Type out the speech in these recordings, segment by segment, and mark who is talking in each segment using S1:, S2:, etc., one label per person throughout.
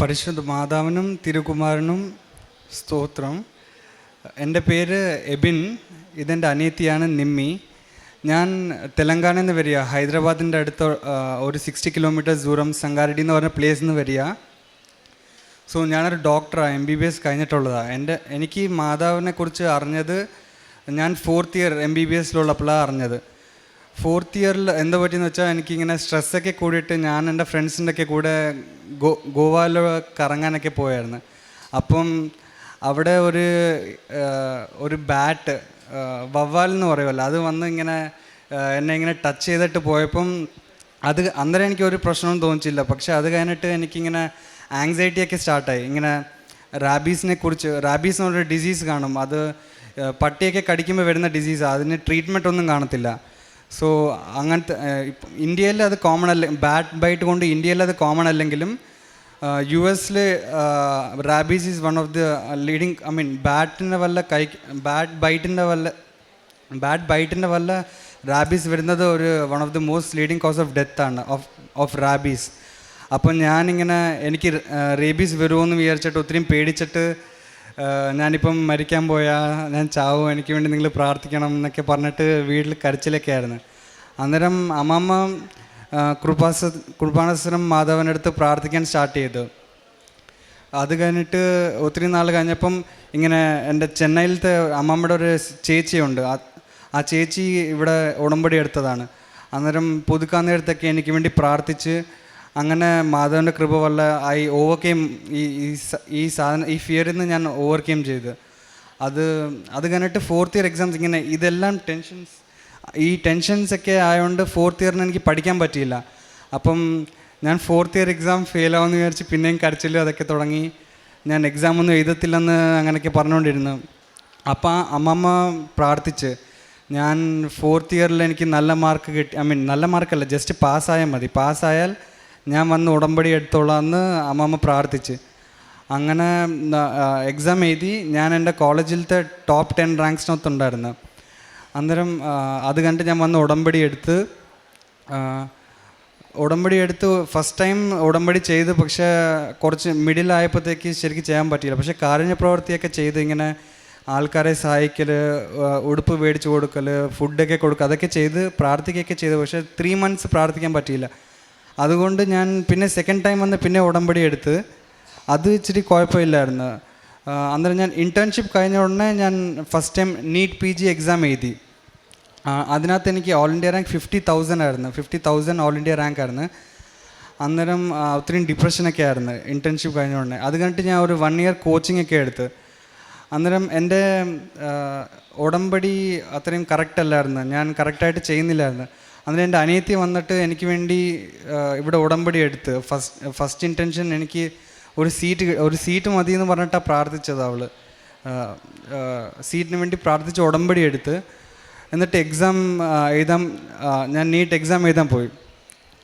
S1: പരിശുദ്ധ മാതാവിനും തിരുകുമാരനും സ്തോത്രം. എന്റെ പേര് എബിൻ ഇതെന്റെ അനിയത്തിയാണ് നിമ്മി. ഞാൻ തെലങ്കാനയിൽ നിന്ന് വരിക ഹൈദരാബാദിന്റെ അടുത്ത് ഒരു സിക്സ്റ്റി കിലോമീറ്റർ ദൂരം സംഗാരടി എന്ന് പറഞ്ഞ പ്ലേസിൽ നിന്ന് വരിക. സോ ഞാനൊരു ഡോക്ടറാണ് എം ബി ബി എസ് കഴിഞ്ഞിട്ടുള്ളതാണ് എന്റെ എനിക്ക് മാതാവിനെ കുറിച്ച് അറിഞ്ഞത് ഞാൻ fourth year M B B എസിലുള്ളപ്പോഴാണ് അറിഞ്ഞത്. ഫോർത്ത് ഇയറിൽ എന്താ പറ്റിയെന്ന് വെച്ചാൽ എനിക്കിങ്ങനെ സ്ട്രെസ്സൊക്കെ കൂടിയിട്ട് ഞാൻ എന്റെ ഫ്രണ്ട്സിന്റെ ഒക്കെ കൂടെ ഗോ ഗോവയിൽ കറങ്ങാനൊക്കെ പോയായിരുന്നു. അപ്പം അവിടെ ഒരു ഒരു ബാറ്റ് വവ്വാൽ എന്ന് പറയുമല്ലോ അത് വന്ന് ഇങ്ങനെ എന്നെ ഇങ്ങനെ ടച്ച് ചെയ്തിട്ട് പോയപ്പം അത് അന്നേരം എനിക്ക് ഒരു പ്രശ്നവും തോന്നിച്ചില്ല. പക്ഷേ അത് കഴിഞ്ഞിട്ട് എനിക്കിങ്ങനെ ആങ്സൈറ്റി ഒക്കെ സ്റ്റാർട്ടായി ഇങ്ങനെ റാബീസിനെ കുറിച്ച് റാബീസ് എന്ന് പറഞ്ഞൊരു ഡിസീസ് കാണും. അത് പട്ടിയൊക്കെ കടിക്കുമ്പോൾ വരുന്ന ഡിസീസാണ് അതിന് ട്രീറ്റ്മെന്റ് ഒന്നും കാണത്തില്ല. സോ അങ്ങനത്തെ ഇന്ത്യയിൽ അത് കോമൺ അല്ല ബാറ്റ് ബൈറ്റ് കൊണ്ട് ഇന്ത്യയിൽ അത് കോമൺ അല്ലെങ്കിലും യു എസിൽ rabies is one of the leading I mean ബാറ്റിന്റെ വല്ല കൈ ബാറ്റ് ബൈറ്റിന്റെ വല്ല ബാഡ് ബൈറ്റിന്റെ വല്ല റാബീസ് വരുന്നത് ഒരു one of the most leading cause of death ആണ് ഓഫ് ഓഫ് റാബീസ് അപ്പം ഞാനിങ്ങനെ എനിക്ക് റേബീസ് വരുമോ എന്ന് വിചാരിച്ചിട്ട് ഒത്തിരി പേടിച്ചിട്ട് ഞാനിപ്പം മരിക്കാൻ പോയാൽ ഞാൻ ചാവും എനിക്ക് വേണ്ടി നിങ്ങൾ പ്രാർത്ഥിക്കണം എന്നൊക്കെ പറഞ്ഞിട്ട് വീട്ടിൽ കരച്ചിലൊക്കെ ആയിരുന്നു. അന്നേരം അമ്മമ്മ കൃപാസ കൃപാണസ്വരം മാധവന്റെ അടുത്ത് പ്രാർത്ഥിക്കാൻ സ്റ്റാർട്ട് ചെയ്തു. അത് കഴിഞ്ഞിട്ട് ഒത്തിരി നാൾ കഴിഞ്ഞപ്പം ഇങ്ങനെ എന്റെ ചെന്നൈയിലത്തെ അമ്മമ്മയുടെ ഒരു ചേച്ചിയുണ്ട്. ആ- ചേച്ചി ഇവിടെ ഉടമ്പടി എടുത്തതാണ്. അന്നേരം പുതുക്കാന്നേരത്തൊക്കെ എനിക്ക് വേണ്ടി പ്രാർത്ഥിച്ച് അങ്ങനെ മാധവന്റെ കൃപ വല്ല ഐ ഓവർകെയിം ഈ ഈ സാധനം ഈ ഫിയറിൽ നിന്ന് ഞാൻ ഓവർകെയിം ചെയ്ത്. അത് അത് കഴിഞ്ഞിട്ട് ഫോർത്ത് ഇയർ എക്സാംസ് ഇങ്ങനെ ഇതെല്ലാം ടെൻഷൻസ് ഈ ടെൻഷൻസ് ഒക്കെ ആയതുകൊണ്ട് ഫോർത്ത് ഇയറിന് എനിക്ക് പഠിക്കാൻ പറ്റിയില്ല. അപ്പം ഞാൻ ഫോർത്ത് ഇയർ എക്സാം ഫെയിൽ ആവുമെന്ന് വിചാരിച്ച് പിന്നെയും കരച്ചില്ല അതൊക്കെ തുടങ്ങി. ഞാൻ എക്സാം ഒന്നും എഴുതത്തില്ലെന്ന് അങ്ങനെയൊക്കെ പറഞ്ഞുകൊണ്ടിരുന്നു അപ്പം അമ്മമ്മ പ്രാർത്ഥിച്ച് ഞാൻ ഫോർത്ത് ഇയറിൽ എനിക്ക് നല്ല മാർക്ക് കിട്ടി ഐ മീൻ നല്ല മാർക്കല്ല ജസ്റ്റ് പാസ്സായാൽ മതി. പാസ്സായാൽ ഞാൻ വന്ന് ഉടമ്പടി എടുത്തോളാം എന്ന് അമ്മമ്മ പ്രാർത്ഥിച്ച്. അങ്ങനെ എക്സാം എഴുതി ഞാൻ എന്റെ കോളേജിലത്തെ ടോപ്പ് ടെൻ റാങ്ക്സിനകത്തുണ്ടായിരുന്നു അന്നേരം അത് കണ്ട് ഞാൻ വന്ന് ഉടമ്പടി എടുത്ത് ഉടമ്പടി എടുത്ത് ഫസ്റ്റ് ടൈം ഉടമ്പടി ചെയ്ത് പക്ഷേ കുറച്ച് മിഡിലായപ്പോഴത്തേക്ക് ശരിക്കും ചെയ്യാൻ പറ്റിയില്ല. പക്ഷേ കാരുണ്യ പ്രവൃത്തിയൊക്കെ ചെയ്ത് ഇങ്ങനെ ആൾക്കാരെ സഹായിക്കൽ ഉടുപ്പ് മേടിച്ച് കൊടുക്കൽ ഫുഡൊക്കെ കൊടുക്കുക അതൊക്കെ ചെയ്ത് പ്രാർത്ഥിക്കുകയൊക്കെ ചെയ്തു. പക്ഷേ ത്രീ മന്ത്സ് പ്രാർത്ഥിക്കാൻ പറ്റിയില്ല. അതുകൊണ്ട് ഞാൻ പിന്നെ സെക്കൻഡ് ടൈം വന്ന് പിന്നെ ഉടമ്പടി എടുത്ത് അത് ഇച്ചിരി കുഴപ്പമില്ലായിരുന്നു. അന്നേരം ഞാൻ ഇന്റേൺഷിപ്പ് കഴിഞ്ഞ ഉടനെ ഞാൻ first time NEET P G exam എഴുതി. അതിനകത്ത് എനിക്ക് all India rank fifty thousand ആയിരുന്നു. Fifty thousand all India rank ആയിരുന്നു. അന്നേരം ഒത്തിരി ഡിപ്രഷനൊക്കെ ആയിരുന്നു ഇന്റേൺഷിപ്പ് കഴിഞ്ഞ ഉടനെ. അത് കഴിഞ്ഞിട്ട് ഞാൻ ഒരു വൺ ഇയർ കോച്ചിങ് ഒക്കെ എടുത്ത്. അന്നേരം എന്റെ ഉടമ്പടി അത്രയും കറക്റ്റ് അല്ലായിരുന്നു. ഞാൻ കറക്റ്റായിട്ട് ചെയ്യുന്നില്ലായിരുന്നു. അന്നേരം എന്റെ അനിയത്തി വന്നിട്ട് എനിക്ക് വേണ്ടി ഇവിടെ ഉടമ്പടി എടുത്ത്. ഫസ്റ്റ് ഫസ്റ്റ് ഇന്റൻഷൻ എനിക്ക് ഒരു സീറ്റ് ഒരു സീറ്റ് മതി എന്ന് പറഞ്ഞിട്ടാണ് പ്രാർത്ഥിച്ചത് അവൾ സീറ്റിന് വേണ്ടി പ്രാർത്ഥിച്ച് ഉടമ്പടി എടുത്ത്. എന്നിട്ട് എക്സാം എഴുതാൻ ഞാൻ നീറ്റ് എക്സാം എഴുതാൻ പോയി.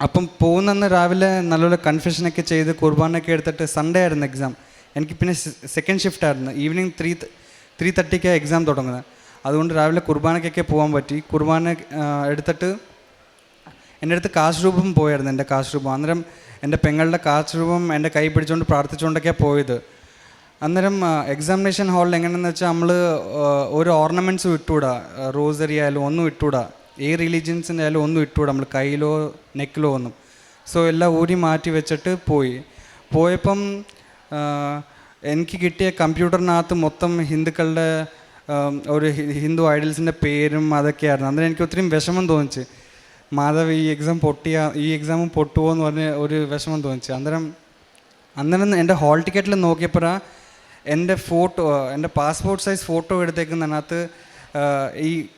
S1: അപ്പം പോകുന്നന്ന് രാവിലെ നല്ലപോലെ കൺഫ്യൂഷനൊക്കെ ചെയ്ത് കുർബാനൊക്കെ എടുത്തിട്ട് സൺഡേ ആയിരുന്നു എക്സാം എനിക്ക് പിന്നെ സെക്കൻഡ് ഷിഫ്റ്റ് ആയിരുന്നു. ഈവനിങ് ത്രീ ത്രീ തേർട്ടിക്കാണ് എക്സാം തുടങ്ങുന്നത്. അതുകൊണ്ട് രാവിലെ കുർബാനക്കൊക്കെ പോകാൻ പറ്റി. കുർബാന എടുത്തിട്ട് എന്റെ അടുത്ത് കാശ് രൂപം പോയായിരുന്നു എന്റെ കാശ് രൂപം അന്നേരം എന്റെ പെങ്ങളുടെ കാശ് രൂപം എന്റെ കൈ പിടിച്ചുകൊണ്ട് പ്രാർത്ഥിച്ചുകൊണ്ടൊക്കെയാണ് പോയത്. അന്നേരം എക്സാമിനേഷൻ ഹാളിൽ എങ്ങനെയെന്ന് വെച്ചാൽ നമ്മൾ ഒരു ഓർണമെന്റ്സും ഇട്ടുകൂടാ റോസറി ആയാലും ഒന്നും ഇട്ടുകൂടാ ഏ റിലീജിയൻസിന്റെ ആയാലും ഒന്നും ഇട്ടുകൂടാ നമ്മൾ കയ്യിലോ നെക്കിലോ ഒന്നും. സോ എല്ലാം ഊരി മാറ്റി വെച്ചിട്ട് പോയി. പോയപ്പം എനിക്ക് കിട്ടിയ കമ്പ്യൂട്ടറിനകത്ത് മൊത്തം ഹിന്ദുക്കളുടെ ഒരു ഹിന്ദു ഐഡൽസിന്റെ പേരും അതൊക്കെയായിരുന്നു. അന്നേരം എനിക്ക് ഒത്തിരി വിഷമം തോന്നിച്ച്. മാധവ് ഈ എക്സാം പൊട്ടിയ ഈ എക്സാമും പൊട്ടുമോ എന്ന് പറഞ്ഞ് ഒരു വിഷമം തോന്നിച്ചു. അന്നേരം അന്നേരം എന്റെ ഹാൾ ടിക്കറ്റിൽ നോക്കിയപ്പോഴാ എന്റെ ഫോട്ടോ എന്റെ പാസ്പോർട്ട് സൈസ് ഫോട്ടോ എടുത്തേക്കുന്നതിനകത്ത് ഈ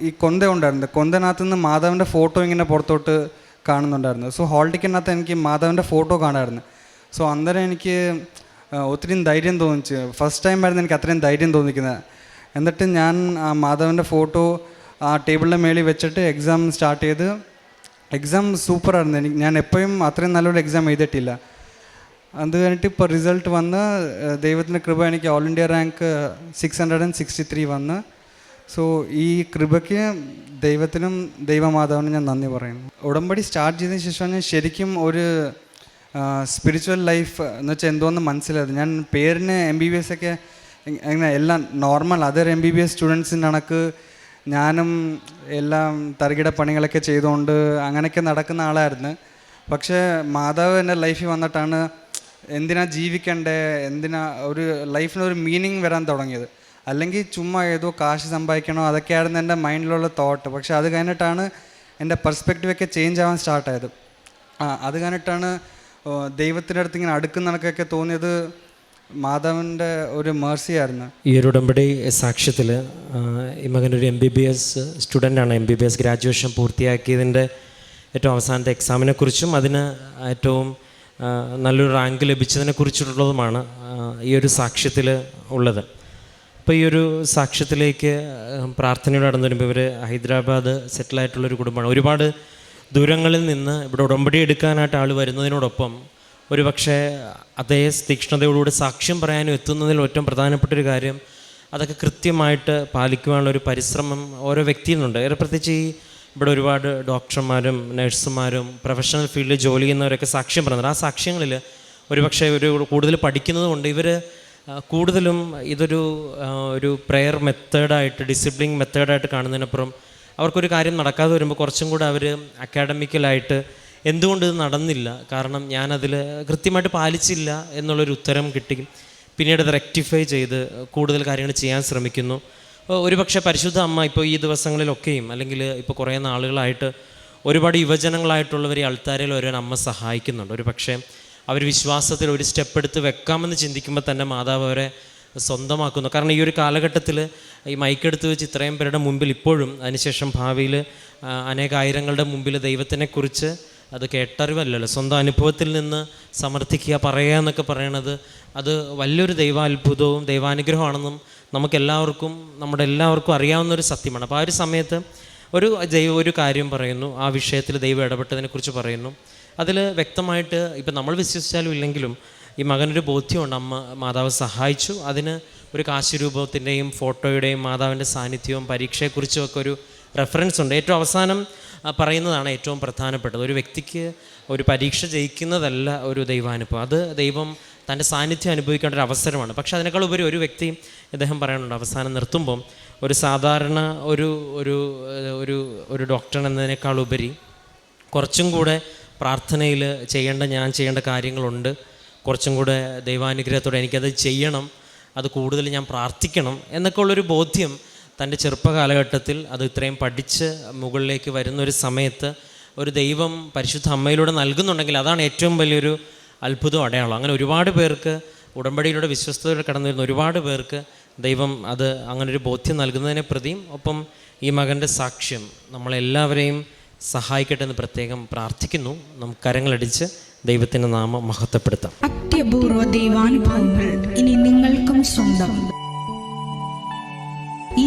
S1: ഈ കൊന്ത ഉണ്ടായിരുന്നു. കൊന്തനകത്ത് നിന്ന് മാധവന്റെ ഫോട്ടോ ഇങ്ങനെ പുറത്തോട്ട് കാണുന്നുണ്ടായിരുന്നു. സോ ഹാൾ ടിക്കറ്റിനകത്ത് എനിക്ക് മാധവന്റെ ഫോട്ടോ കാണാമായിരുന്നു. സോ അന്നേരം എനിക്ക് ഒത്തിരി ധൈര്യം തോന്നിച്ചു. ഫസ്റ്റ് ടൈം ആയിരുന്നു എനിക്ക് അത്രയും ധൈര്യം തോന്നിക്കുന്നത്. എന്നിട്ട് ഞാൻ ആ മാധവന്റെ ഫോട്ടോ ആ ടേബിളിന്റെ മേളിൽ വെച്ചിട്ട് എക്സാം സ്റ്റാർട്ട് ചെയ്ത് എക്സാം സൂപ്പറായിരുന്നു എനിക്ക് ഞാൻ എപ്പോഴും അത്രയും നല്ലൊരു എക്സാം എഴുതിയിട്ടില്ല. അത് കഴിഞ്ഞിട്ട് ഇപ്പോൾ റിസൾട്ട് വന്ന് ദൈവത്തിന്റെ കൃപ എനിക്ക് all India rank six hundred and sixty three വന്ന്. സോ ഈ കൃപയ്ക്ക് ദൈവത്തിനും ദൈവമാതാവിനും ഞാൻ നന്ദി പറയുന്നു. ഉടമ്പടി സ്റ്റാർട്ട് ചെയ്തതിന് ശേഷം ഞാൻ ശരിക്കും ഒരു സ്പിരിച്വൽ ലൈഫ് എന്ന് വെച്ചാൽ എന്തോന്ന് മനസ്സിലായത്. ഞാൻ പേരിന് എം ബി ബി എസ് ഒക്കെ എങ്ങനെ എല്ലാം normal other M B B S സ്റ്റുഡൻസിന്റെ കണക്ക് ഞാനും എല്ലാം തറികിട പണികളൊക്കെ ചെയ്തുകൊണ്ട് അങ്ങനെയൊക്കെ നടക്കുന്ന ആളായിരുന്നു. പക്ഷേ മാതാവ് എന്റെ ലൈഫിൽ വന്നിട്ടാണ് എന്തിനാ ജീവിക്കണ്ടേ എന്തിനാ ഒരു ലൈഫിന് ഒരു മീനിങ് വരാൻ തുടങ്ങിയത്. അല്ലെങ്കിൽ ചുമ്മാ ഏതോ കാശ് സമ്പാദിക്കണോ അതൊക്കെയായിരുന്നു എന്റെ മൈൻഡിലുള്ള തോട്ട് പക്ഷേ അത് കഴിഞ്ഞിട്ടാണ് എന്റെ പെർസ്പെക്റ്റീവൊക്കെ ചേഞ്ച് ആവാൻ സ്റ്റാർട്ടായത് ആ അത് കഴിഞ്ഞിട്ടാണ് ദൈവത്തിന്റെ അടുത്ത് ഇങ്ങനെ അടുക്കുന്നതൊക്കെ തോന്നിയത് മാധവന്റെ ഒരു മേഴ്സി ആയിരുന്നു.
S2: ഈ ഒരു ഉടമ്പടി സാക്ഷ്യത്തിൽ ഈ മകൻ ഒരു M B B S സ്റ്റുഡന്റാണ് M B B S graduation പൂർത്തിയാക്കിയതിന്റെ ഏറ്റവും അവസാനത്തെ എക്സാമിനെ കുറിച്ചും അതിന് ഏറ്റവും നല്ലൊരു റാങ്ക് ലഭിച്ചതിനെ കുറിച്ചിട്ടുള്ളതുമാണ് ഈ ഒരു സാക്ഷ്യത്തിൽ ഉള്ളത്. അപ്പോൾ ഈ ഒരു സാക്ഷ്യത്തിലേക്ക് പ്രാർത്ഥനയോടെ നടന്നു വരുമ്പോൾ ഇവർ ഹൈദരാബാദ് സെറ്റിലായിട്ടുള്ളൊരു കുടുംബമാണ്. ഒരുപാട് ദൂരങ്ങളിൽ നിന്ന് ഇവിടെ ഉടമ്പടി എടുക്കാനായിട്ട് ആൾ വരുന്നതിനോടൊപ്പം ഒരു പക്ഷേ അതേ തീക്ഷ്ണതയോടുകൂടി സാക്ഷ്യം പറയാനും എത്തുന്നതിൽ ഏറ്റവും പ്രധാനപ്പെട്ട ഒരു കാര്യം അതൊക്കെ കൃത്യമായിട്ട് പാലിക്കുവാനുള്ള ഒരു പരിശ്രമം ഓരോ ഏറെ പ്രത്യേകിച്ച് ഈ ഇവിടെ ഒരുപാട് ഡോക്ടർമാരും നഴ്സുമാരും പ്രൊഫഷണൽ ഫീൽഡിൽ ജോലി ചെയ്യുന്നവരൊക്കെ സാക്ഷ്യം പറയുന്നുണ്ട്. ആ സാക്ഷ്യങ്ങളിൽ ഒരുപക്ഷെ ഒരു കൂടുതൽ പഠിക്കുന്നത് കൊണ്ട് ഇവർ കൂടുതലും ഇതൊരു ഒരു പ്രെയർ മെത്തേഡായിട്ട് ഡിസിപ്ലിൻ മെത്തേഡായിട്ട് കാണുന്നതിനപ്പുറം അവർക്കൊരു കാര്യം നടക്കാതെ വരുമ്പോൾ കുറച്ചും കൂടെ അവർ അക്കാഡമിക്കലായിട്ട് എന്തുകൊണ്ട് ഇത് നടന്നില്ല? കാരണം ഞാനതിൽ കൃത്യമായിട്ട് പാലിച്ചില്ല എന്നുള്ളൊരു ഉത്തരം കിട്ടി. പിന്നീട് അത് റെക്ടിഫൈ ചെയ്ത് കൂടുതൽ കാര്യങ്ങൾ ചെയ്യാൻ ശ്രമിക്കുന്നു. ഒരു ഒരുപക്ഷെ പരിശുദ്ധ അമ്മ ഇപ്പോൾ ഈ ദിവസങ്ങളിലൊക്കെയും അല്ലെങ്കിൽ ഇപ്പോൾ കുറേ നാളുകളായിട്ട് ഒരുപാട് യുവജനങ്ങളായിട്ടുള്ളവരെ അൾത്താരയിൽ ഓരോ അമ്മ സഹായിക്കുന്നുണ്ട്. ഒരു പക്ഷേ അവർ വിശ്വാസത്തിൽ ഒരു സ്റ്റെപ്പ് എടുത്ത് വെക്കാമെന്ന് ചിന്തിക്കുമ്പോൾ തന്നെ മാതാവ് അവരെ സ്വന്തമാക്കുന്നു. കാരണം ഈ ഒരു കാലഘട്ടത്തിൽ ഈ മൈക്കെടുത്ത് വെച്ച് ഇത്രയും പേരുടെ മുമ്പിൽ ഇപ്പോഴും അതിനുശേഷം ഭാവിയിൽ അനേകായിരങ്ങളുടെ മുമ്പിൽ ദൈവത്തിനെക്കുറിച്ച് അത് കേട്ടറിവല്ലല്ലോ. സ്വന്തം അനുഭവത്തിൽ നിന്ന് സമർത്ഥിക്കുക പറയുക എന്നൊക്കെ പറയണത് അത് വലിയൊരു ദൈവാത്ഭുതവും ദൈവാനുഗ്രഹമാണെന്നും നമുക്കെല്ലാവർക്കും നമ്മുടെ എല്ലാവർക്കും അറിയാവുന്ന ഒരു സത്യമാണ്. അപ്പോൾ ആ ഒരു സമയത്ത് ഒരു ദൈവം ഒരു കാര്യം പറയുന്നു. ആ വിഷയത്തിൽ ദൈവം ഇടപെട്ടതിനെക്കുറിച്ച് പറയുന്നു. അതിൽ വ്യക്തമായിട്ട് ഇപ്പം നമ്മൾ വിശ്വസിച്ചാലും ഇല്ലെങ്കിലും ഈ മകനൊരു ബോധ്യമുണ്ട്. അമ്മ മാതാവ് സഹായിച്ചു. അതിന് ഒരു കാശുരൂപത്തിന്റെയും ഫോട്ടോയുടെയും മാതാവിന്റെ സാന്നിധ്യവും പരീക്ഷയെക്കുറിച്ചും ഒക്കെ ഒരു റെഫറൻസ് ഉണ്ട്. ഏറ്റവും അവസാനം പറയുന്നതാണ് ഏറ്റവും പ്രധാനപ്പെട്ടത്. ഒരു വ്യക്തിക്ക് ഒരു പരീക്ഷ ജയിക്കുന്നതല്ല ഒരു ദൈവാനുഭവം. അത് ദൈവം തന്റെ സാന്നിധ്യം അനുഭവിക്കേണ്ട ഒരു അവസരമാണ്. പക്ഷേ അതിനേക്കാൾ ഉപരി ഒരു വ്യക്തി ഇദ്ദേഹം പറയാനുണ്ട് അവസാനം നിർത്തുമ്പം ഒരു സാധാരണ ഒരു ഒരു ഒരു ഒരു ഡോക്ടർ എന്നതിനേക്കാൾ ഉപരി കുറച്ചും കൂടെ പ്രാർത്ഥനയിൽ ചെയ്യേണ്ട ഞാൻ ചെയ്യേണ്ട കാര്യങ്ങളുണ്ട്. കുറച്ചും കൂടെ ദൈവാനുഗ്രഹത്തോടെ എനിക്കത് ചെയ്യണം. അത് കൂടുതൽ ഞാൻ പ്രാർത്ഥിക്കണം എന്നൊക്കെ ഉള്ളൊരു ബോധ്യം തന്റെ ചെറുപ്പകാലഘട്ടത്തിൽ അത് ഇത്രയും പഠിച്ച് മുകളിലേക്ക് വരുന്ന ഒരു സമയത്ത് ഒരു ദൈവം പരിശുദ്ധ അമ്മയിലൂടെ നൽകുന്നുണ്ടെങ്കിൽ അതാണ് ഏറ്റവും വലിയൊരു അത്ഭുതം അടയാളം. അങ്ങനെ ഒരുപാട് പേർക്ക് ഉടമ്പടിയിലൂടെ വിശ്വസ്തയോടെ കടന്നു വരുന്ന ഒരുപാട് പേർക്ക് ദൈവം അത് അങ്ങനൊരു ബോധ്യം നൽകുന്നതിനെ പ്രതിയും. ഒപ്പം ഈ മകന്റെ സാക്ഷ്യം നമ്മളെല്ലാവരെയും സഹായിക്കട്ടെ എന്ന് പ്രത്യേകം പ്രാർത്ഥിക്കുന്നു. നമുക്ക് കരങ്ങളടിച്ച് ദൈവത്തിന്റെ നാമം മഹത്വപ്പെടുത്താം.
S3: അത്യപൂർവ ദൈവാനുഭവങ്ങൾ ഇനി നിങ്ങൾക്കും സ്വന്തം. ഈ